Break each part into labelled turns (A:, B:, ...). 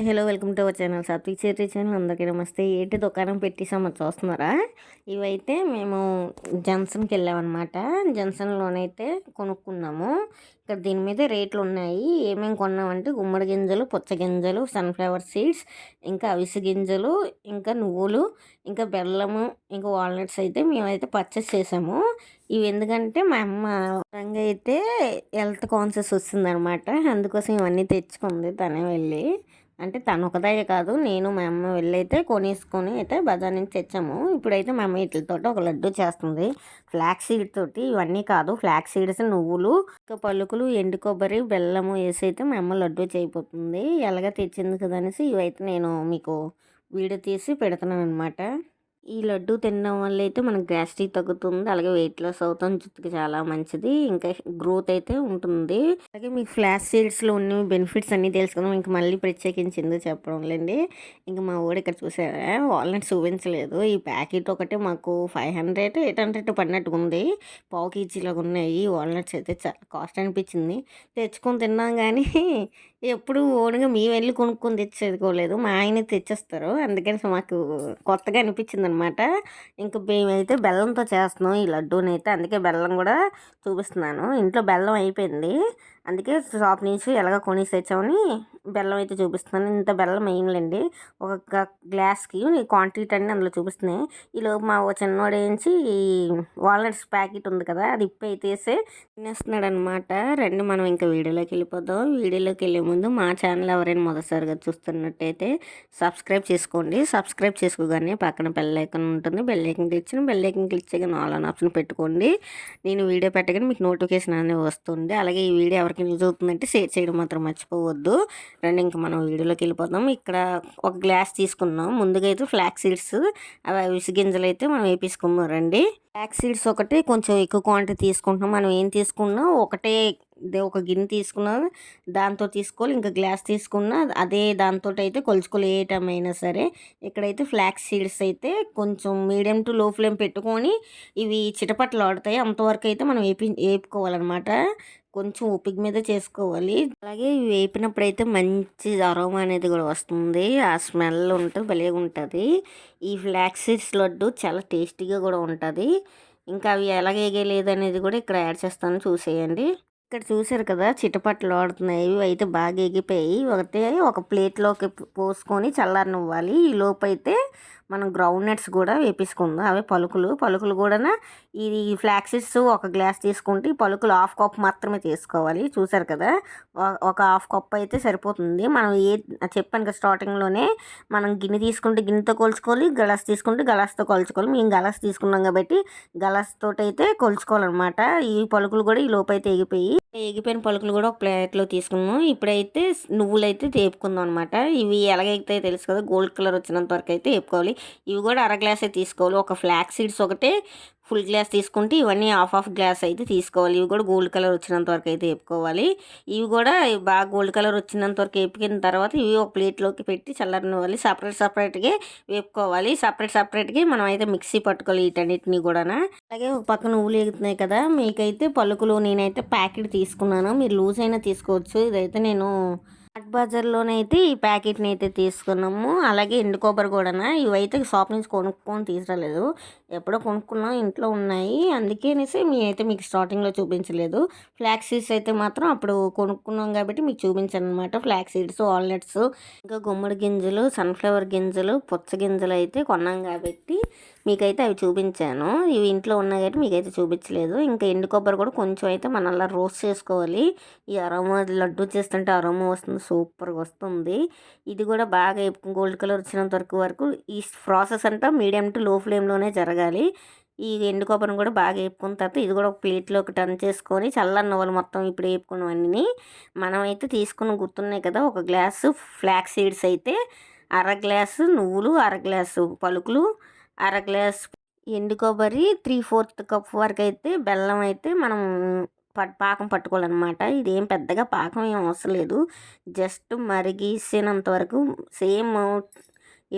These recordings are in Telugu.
A: Hi hello welcome to our channel Satvik చేతి ఛానల్. అందరికీ నమస్తే. ఏంటి దుకాణం పెట్టేసాము చూస్తున్నారా? ఇవైతే మేము జన్సన్కి వెళ్ళామన్నమాట. జన్సన్లోనైతే కొనుక్కున్నాము. ఇక్కడ దీని మీద రేట్లు ఉన్నాయి. ఏమేమి కొన్నామంటే గుమ్మడి గింజలు పుచ్చ గింజలు సన్ఫ్లవర్ సీడ్స్ ఇంకా అవిసె గింజలు ఇంకా నువ్వులు ఇంకా బెల్లము ఇంకా వాల్నట్స్ అయితే మేమైతే పర్చేస్ చేసాము. ఇవి ఎందుకంటే మా అమ్మ రంగా అయితే హెల్త్ కాన్షియస్ వస్తుందన్నమాట. అందుకోసం ఇవన్నీ తెచ్చుకుంది తనే వెళ్ళి. అంటే తను ఒకదాయే కాదు నేను మా అమ్మ వెళ్ళైతే కొనేసుకొని అయితే బజార్ నుంచి తెచ్చాము. ఇప్పుడైతే మా అమ్మ వీటితో ఒక లడ్డు చేస్తుంది. ఫ్లాక్ సీడ్ తోటి ఇవన్నీ కాదు ఫ్లాక్ సీడ్స్ నువ్వులు ఇంకా పలుకులు ఎండు కొబ్బరి బెల్లము వేసి అయితే మా అమ్మ లడ్డు చేయబోతుంది. ఎలాగ తెచ్చింది కదా అనేసి ఇవైతే నేను మీకు వీడియో తీసి పెడతాను అనమాట ఈ లడ్డు తినడం వల్ల అయితే మనకు గ్యాస్ట్రిక్ తగ్గుతుంది. అలాగే వెయిట్ లాస్ అవుతాం. జుట్టుకి చాలా మంచిది. ఇంకా గ్రోత్ అయితే ఉంటుంది. అలాగే మీకు ఫ్లాష్ సీడ్స్లో ఉన్న బెనిఫిట్స్ అన్నీ తెలుసుకుందాం. ఇంకా మళ్ళీ ప్రత్యేకించి ఎందుకు చెప్పడం లేండి ఇంకా మా ఊడు ఇక్కడ చూసారా? వాల్నట్ చూపించలేదు ఈ ప్యాకెట్ ఒకటి మాకు ఫైవ్ హండ్రెడ్ ఎయిట్ హండ్రెడ్ పడినట్టుగా ఉంది. పావు కేజీలాగా ఉన్నాయి. వాల్నట్స్ అయితే చాలా కాస్ట్ అనిపించింది. తెచ్చుకొని తిన్నాం కానీ ఎప్పుడు ఓన్గా మేము వెళ్ళి కొనుక్కొని తెచ్చేదుకోలేదు మా ఆయన తెచ్చేస్తారు. అందుకని మాకు కొత్తగా అనిపించింది అనమాట ఇంకా మేమైతే బెల్లంతో చేస్తున్నాం. ఈ లడ్డూని అయితే అందుకే బెల్లం కూడా చూపిస్తున్నాను. ఇంట్లో బెల్లం అయిపోయింది. అందుకే షాప్ నుంచి ఎలాగ కొనేసి తెచ్చామని బెల్లం అయితే చూపిస్తున్నాను. ఇంత బెల్లం వేయలేండి ఒక గ్లాస్కి క్వాంటిటీ అన్నీ అందులో చూపిస్తున్నాయి. ఈలోపు మా చిన్నవాడు ఏంచి ఈ వాల్నట్స్ ప్యాకెట్ ఉంది కదా అది ఇప్పి అయితే తినేస్తున్నాడు అనమాట రండి మనం ఇంకా వీడియోలోకి వెళ్ళిపోదాం. వీడియోలోకి వెళ్ళే ముందు మా ఛానల్ ఎవరైనా మొదటిసారిగా చూస్తున్నట్టయితే సబ్స్క్రైబ్ చేసుకోండి. సబ్స్క్రైబ్ చేసుకోగానే పక్కన బెల్ ఐకన్ ఉంటుంది. బెల్ ఐకన్ క్లిక్ చేయడం బెల్ ఐకన్ క్లిక్ చేయగానే ఆల్ ఆన్ ఆప్షన్ పెట్టుకోండి. నేను వీడియో పెట్టగానే మీకు నోటిఫికేషన్ అనేది వస్తుంది. అలాగే ఈ వీడియో ఎవరికి యూజ్ అవుతుందంటే షేర్ చేయడం మాత్రం మర్చిపోవద్దు. రండి ఇంకా మనం వీడియోలోకి వెళ్ళిపోదాం. ఇక్కడ ఒక గ్లాస్ తీసుకున్నాం. ముందుగా అయితే ఫ్లాక్ సీడ్స్ అవి విసిగింజలు అయితే మనం వేపించుకున్నాం రండి. ఫ్లాక్ సీడ్స్ ఒకటి కొంచెం ఎక్కువ క్వాంటిటీ తీసుకుంటున్నాం. మనం ఏం తీసుకున్నా ఒకటే ఒక గిన్నె తీసుకున్నా. దాంతో తీసుకోవాలి. ఇంకా గ్లాస్ తీసుకున్నా అదే దాంతో అయితే కొలుచుకోవాలి ఏ టైం అయినా సరే ఇక్కడైతే ఫ్లాక్స్ సీడ్స్ అయితే కొంచెం మీడియం టు లో ఫ్లేమ్ పెట్టుకొని ఇవి చిటపట్లు ఆడతాయి. అంతవరకు అయితే మనం వేపి వేపుకోవాలన్నమాట కొంచెం ఓపిక మీద చేసుకోవాలి. అలాగే వేపినప్పుడు అయితే మంచి అరోమా అనేది కూడా వస్తుంది. ఆ స్మెల్ ఉంటుంది భలేగా ఉంటుంది. ఈ ఫ్లాక్సీడ్స్ లడ్డు చాలా టేస్టీగా కూడా ఉంటుంది. ఇంకా అవి ఎలాగ వేయలేదు అనేది కూడా ఇక్కడ యాడ్ చేస్తాను చూసేయండి. ఇక్కడ చూసారు కదా చిటపట్లు ఆడుతున్నాయి. ఇవి అయితే బాగా ఎగిపోయి ఒకటే ఒక ప్లేట్లోకి పోసుకొని చల్లారనివ్వాలి. ఈ లోపు అయితే మనం గ్రౌండ్ నట్స్ కూడా వేపించుకుందాం అవే పలుకులు. పలుకులు కూడా ఇది ఫ్లాక్సిస్ ఒక గ్లాస్ తీసుకుంటే పలుకులు హాఫ్ కప్ మాత్రమే తీసుకోవాలి. చూసారు కదా? ఒక హాఫ్ కప్ అయితే సరిపోతుంది. మనం ఏ చెప్పాను కదా స్టార్టింగ్లోనే మనం గిన్నె తీసుకుంటే గిన్నెతో కొలుచుకోవాలి గలాస్ తీసుకుంటే గలాస్తో కొలుచుకోవాలి. మేము గలాస్ తీసుకున్నాం కాబట్టి గలాస్తో తోటి అయితే కొలుచుకోవాలన్నమాట. ఈ పలుకులు కూడా ఈ లోపు అయితే ఎగిపోయి ఎగిపోయిన పలుకులు కూడా ఒక ప్లేట్లో తీసుకున్నాం. ఇప్పుడైతే నువ్వులు అయితే తేపుకుందాం అనమాట ఇవి ఎలాగైతే తెలుసు కదా గోల్డ్ కలర్ వచ్చినంత వరకు అయితే వేపుకోవాలి. ఇవి కూడా అర గ్లాసే తీసుకోవాలి. ఒక ఫ్లాక్ సీడ్స్ ఒకటే ఫుల్ గ్లాస్ తీసుకుంటే ఇవన్నీ హాఫ్ హాఫ్ గ్లాస్ అయితే తీసుకోవాలి. ఇవి కూడా గోల్డ్ కలర్ వచ్చినంత వరకు అయితే వేపుకోవాలి. ఇవి కూడా బాగా గోల్డ్ కలర్ వచ్చినంత వరకు వేపుకిన తర్వాత ఇవి ఒక ప్లేట్లోకి పెట్టి చల్లనివ్వాలి సపరేట్ సపరేట్గా వేపుకోవాలి. సపరేట్ సపరేట్గా మనం అయితే మిక్సీ పట్టుకోవాలి వీటన్నిటిని కూడా అలాగే ఒక పక్క నువ్వులు ఎగుతున్నాయి కదా మీకైతే పలుకులు నేనైతే ప్యాకెట్ తీసుకున్నాను. మీరు లూజ్ అయినా తీసుకోవచ్చు. ఇదైతే నేను హాట్ బజార్లోనైతే ఈ ప్యాకెట్ని అయితే తీసుకున్నాము. అలాగే ఎండు కొబ్బరి కూడా ఇవైతే షాప్ నుంచి కొనుక్కొని తీసుకురాలేదు. ఎప్పుడో కొనుక్కున్నాం ఇంట్లో ఉన్నాయి. అందుకేనేసి అయితే మీకు స్టార్టింగ్లో చూపించలేదు. ఫ్లాక్ సీడ్స్ అయితే మాత్రం అప్పుడు కొనుక్కున్నాం కాబట్టి మీకు చూపించాను అనమాట ఫ్లాక్ సీడ్స్ వాల్నట్స్ ఇంకా గుమ్మడి గింజలు సన్ఫ్లవర్ గింజలు పుచ్చ గింజలు అయితే కొన్నాం కాబట్టి మీకైతే అవి చూపించాను. ఇవి ఇంట్లో ఉన్నాయి కాబట్టి మీకైతే చూపించలేదు. ఇంకా ఎండు కొబ్బరి కూడా కొంచెం అయితే మనం అలా రోస్ట్ చేసుకోవాలి. ఈ అరోమా లడ్డు చేస్తుంటే అరోమా వస్తుంది సూపర్గా వస్తుంది. ఇది కూడా బాగా గోల్డ్ కలర్ వచ్చినంత వరకు వరకు ఈ ప్రాసెస్ అంతా మీడియం టు లో ఫ్లేమ్లోనే జరగాలి. ఈ ఎండు కొబ్బరిని కూడా బాగా వేపుకున్న తర్వాత ఇది కూడా ఒక ప్లేట్లోకి టర్న్ చేసుకొని చల్లని వాళ్ళు మొత్తం ఇప్పుడు వేపుకున్నవన్నీ మనమైతే తీసుకుని గుర్తున్నాయి కదా ఒక గ్లాసు ఫ్లాక్ సీడ్స్ అయితే అర గ్లాసు నువ్వులు అర గ్లాసు పలుకులు అర గ్లాస్ ఎండు కొబ్బరి త్రీ ఫోర్త్ కప్ వరకు అయితే బెల్లం అయితే మనం పట్ పాకం పట్టుకోవాలన్నమాట. ఇదేం పెద్దగా పాకం ఏం అవసరం లేదు. జస్ట్ మరిగిసినంత వరకు సేమ్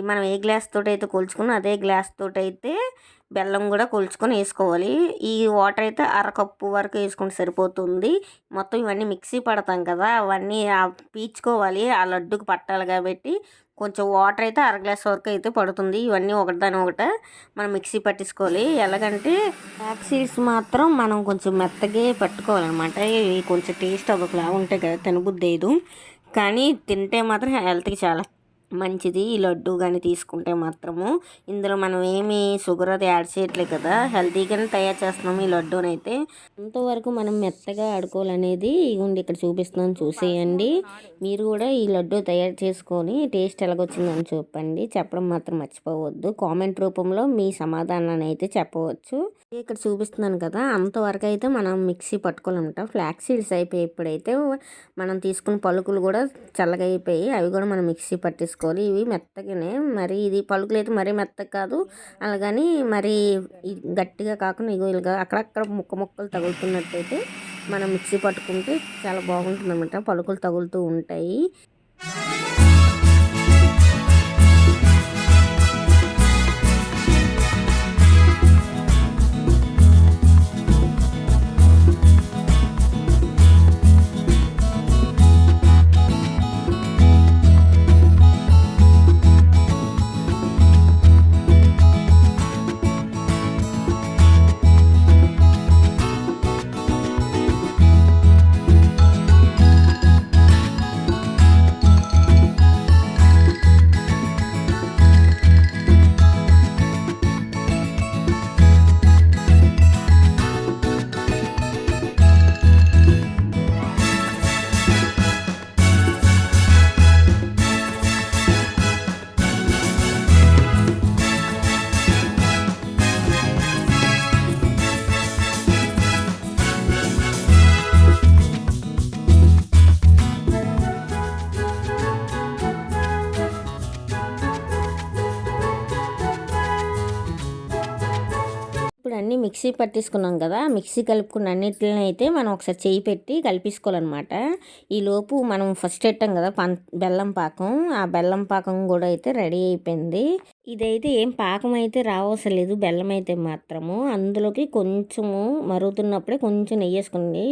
A: మనం ఏ గ్లాస్ తోటి అయితే కొలుచుకున్నా అదే గ్లాస్ తోటి అయితే బెల్లం కూడా కొలుచుకొని వేసుకోవాలి. ఈ వాటర్ అయితే అరకప్పు వరకు వేసుకుంటే సరిపోతుంది. మొత్తం ఇవన్నీ మిక్సీ పడతాం కదా అవన్నీ పీల్చుకోవాలి. ఆ లడ్డుకు పట్టాలి కాబట్టి కొంచెం వాటర్ అయితే అర గ్లాస్ వరకు అయితే పడుతుంది. ఇవన్నీ ఒకటిదాని ఒకట మనం మిక్సీ పట్టించుకోవాలి. ఎలాగంటే బ్లాక్ సీడ్స్ మాత్రం మనం కొంచెం మెత్తగే పట్టుకోవాలన్నమాట. ఇవి కొంచెం టేస్ట్ అవ్వకలా ఉంటాయి కదా తినబుద్ధి కానీ తింటే మాత్రం హెల్త్కి చాలా మంచిది ఈ లడ్డు కానీ తీసుకుంటే మాత్రము. ఇందులో మనం ఏమి షుగర్ అది యాడ్ చేయట్లేదు కదా. హెల్తీగానే తయారు చేస్తున్నాము ఈ లడ్డూని అయితే అంతవరకు మనం మెత్తగా ఆడుకోవాలనేది ఇగోండి ఇక్కడ చూపిస్తున్నాను చూసేయండి. మీరు కూడా ఈ లడ్డు తయారు చేసుకొని టేస్ట్ ఎలాగొచ్చిందని చెప్పండి. చెప్పడం మాత్రం మర్చిపోవద్దు. కామెంట్ రూపంలో మీ సమాధానాన్ని అయితే చెప్పవచ్చు. ఇక్కడ చూపిస్తున్నాను కదా అంతవరకు అయితే మనం మిక్సీ పట్టుకోవాలన్నమాట. ఫ్లాక్ సీడ్స్ అయిపోయి ఇప్పుడైతే మనం తీసుకున్న పలుకులు కూడా చల్లగా అయిపోయి అవి కూడా మనం మిక్సీ పట్టేసుకోవాలి. ఇవి మెత్తగానే. మరి ఇది పలుకులు అయితే మరీ మెత్తగా కాదు. అలాగని మరి గట్టిగా కాకుండా ఇగో ఇలాగా అక్కడక్కడ ముక్క ముక్కలు తగులుతున్నట్టయితే మనం మిక్సీ పట్టుకుంటే చాలా బాగుంటుంది అనమాట పలుకులు తగులుతూ ఉంటాయి. అన్నీ మిక్సీ పట్టేసుకున్నాం కదా మిక్సీ కలుపుకున్న అన్నిటిని అయితే మనం ఒకసారి చేయి పెట్టి కలిపేసుకోవాలన్నమాట. ఈలోపు మనం ఫస్ట్ పెట్టాం కదా పం బెల్లం పాకం. ఆ బెల్లం పాకం కూడా అయితే రెడీ అయిపోయింది. ఇదైతే ఏం పాకం అయితే రావసలేదు బెల్లం అయితే మాత్రము. అందులోకి కొంచెము మరుగుతున్నప్పుడే కొంచెం నెయ్యి వేసుకోండి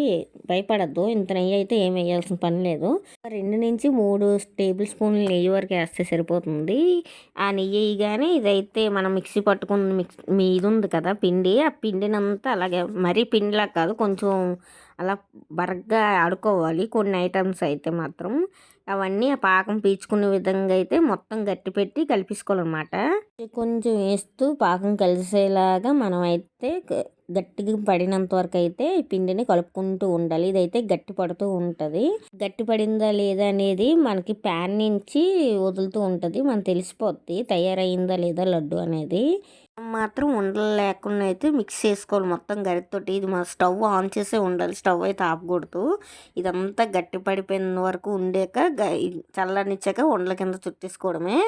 A: భయపడద్దు. ఇంత నెయ్యి అయితే ఏం వేయాల్సిన పని లేదు. రెండు నుంచి మూడు టేబుల్ స్పూన్లు నెయ్యి వరకు వేస్తే సరిపోతుంది. ఆ నెయ్యి కానీ ఇదైతే మనం మిక్సీ పట్టుకున్న మిక్స్ మీ ఇది ఉంది కదా పిండి. ఆ పిండినంతా అలాగే మరీ పిండిలా కాదు. కొంచెం అలా బరగ్గా ఆడుకోవాలి. కొన్ని ఐటమ్స్ అయితే మాత్రం. అవన్నీ ఆ పాకం పీల్చుకునే విధంగా అయితే మొత్తం గట్టి పెట్టి కలిపించుకోవాలన్నమాట కొంచెం వేస్తూ పాకం కలిసేలాగా మనం అయితే గట్టిగా పడినంత వరకు అయితే ఈ పిండిని కలుపుకుంటూ ఉండాలి. ఇదైతే గట్టి పడుతూ ఉంటుంది. గట్టి పడిందా లేదా అనేది మనకి ప్యాన్ నుంచి వదులుతూ ఉంటుంది. మనం తెలిసిపోద్ది తయారైందా లేదా లడ్డు అనేది. మాత్రం ఉండలు లేకుండా అయితే మిక్స్ చేసుకోవాలి మొత్తం గరితోటి ఇది మా స్టవ్ ఆన్ చేసే ఉండాలి. స్టవ్ అయితే ఆపకూడదు ఇదంతా గట్టి పడిపోయిన వరకు ఉండేక చల్లనిచ్చాక ఉండల కింద చుట్టేసుకోవడమే.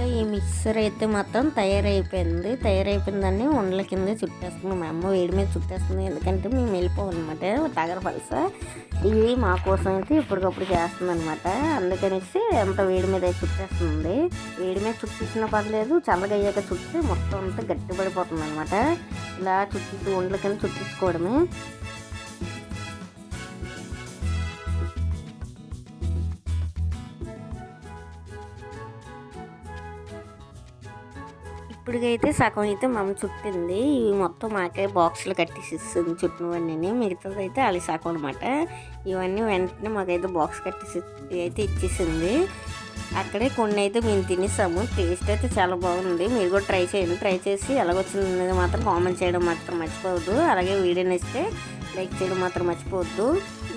A: ఈ మిక్సర్ అయితే మొత్తం తయారైపోయింది. తయారైపోయిందని ఉండల కింద చుట్టేస్తుంది. మా అమ్మ వేడి మీద చుట్టేస్తుంది. ఎందుకంటే మేము వెళ్ళిపోవాలన్నమాట తగర పలస. ఇది మా కోసం అయితే ఇప్పటికప్పుడు చేస్తుంది అనమాట అందుకనేసి అంత వేడి మీద చుట్టేస్తుంది. వేడి మీద చుట్టించినా పర్లేదు. చల్లగా అయ్యాక చుట్టి మొత్తం అంతా గట్టిపడిపోతుంది అనమాట ఇలా చుట్టి ఉండల కింద చుట్టించుకోవడమే. ఇప్పటికైతే సగం అయితే మమ్మ చుట్టింది ఇవి మొత్తం మాకే బాక్స్లు కట్టేసి ఇస్తుంది చుట్టినవన్నీ మిగతాది అయితే వాళ్ళ సగం అనమాట ఇవన్నీ వెంటనే మాకైతే బాక్స్ కట్టేసి అయితే ఇచ్చేసింది. అక్కడే కొన్ని అయితే మేము తినేసాము. టేస్ట్ అయితే చాలా బాగుంది. మీరు కూడా ట్రై చేయండి. ట్రై చేసి ఎలాగొచ్చింది మాత్రం కామెంట్ చేయడం మాత్రం మర్చిపోవద్దు. అలాగే వీడియోని ఇస్తే లైక్ చేయడం మాత్రం మర్చిపోవద్దు.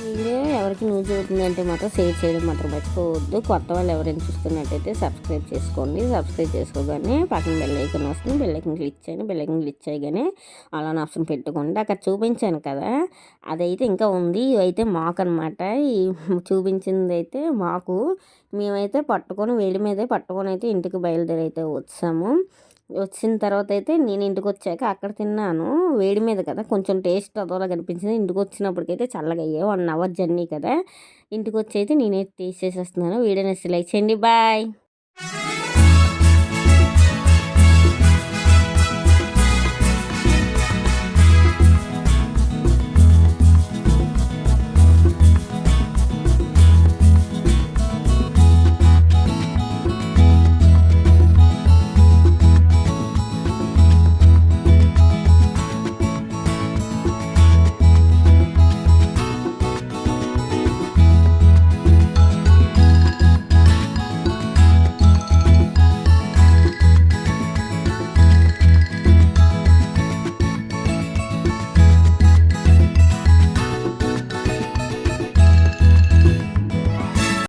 A: వీడియో ఎవరికి యూజ్ అవుతుంది అంటే మాత్రం షేర్ చేయడం మాత్రం మర్చిపోవద్దు. కొత్త వాళ్ళు ఎవరైనా చూస్తున్నట్టయితే సబ్స్క్రైబ్ చేసుకోండి. సబ్స్క్రైబ్ చేసుకోగానే పక్కన బెల్ ఐకన్ వస్తుంది. బెల్ ఐకన్ క్లిక్ చేయండి. బెల్ ఐకన్ క్లిక్ చేయగానే అలా ఆప్షన్ పెట్టుకోండి. అక్కడ చూపించాను కదా అదైతే ఇంకా ఉంది. ఇవైతే మాకు అనమాట ఈ చూపించింది అయితే మాకు. మేమైతే పట్టుకొని వేడి మీదే పట్టుకొని అయితే ఇంటికి బయలుదేరి అయితే వచ్చాము. వచ్చిన తర్వాత అయితే నేను ఇంటికి వచ్చాక అక్కడ తిన్నాను. వేడి మీద కదా కొంచెం టేస్ట్ అదోలా కనిపించింది. ఇంటికి వచ్చినప్పటికైతే చల్లగా అయ్యే వన్ అవర్ జర్నీ కదా. ఇంటికి వచ్చి అయితే నేనైతే తీసేసేస్తున్నాను. వీడియోని లైక్ చేయండి. బాయ్.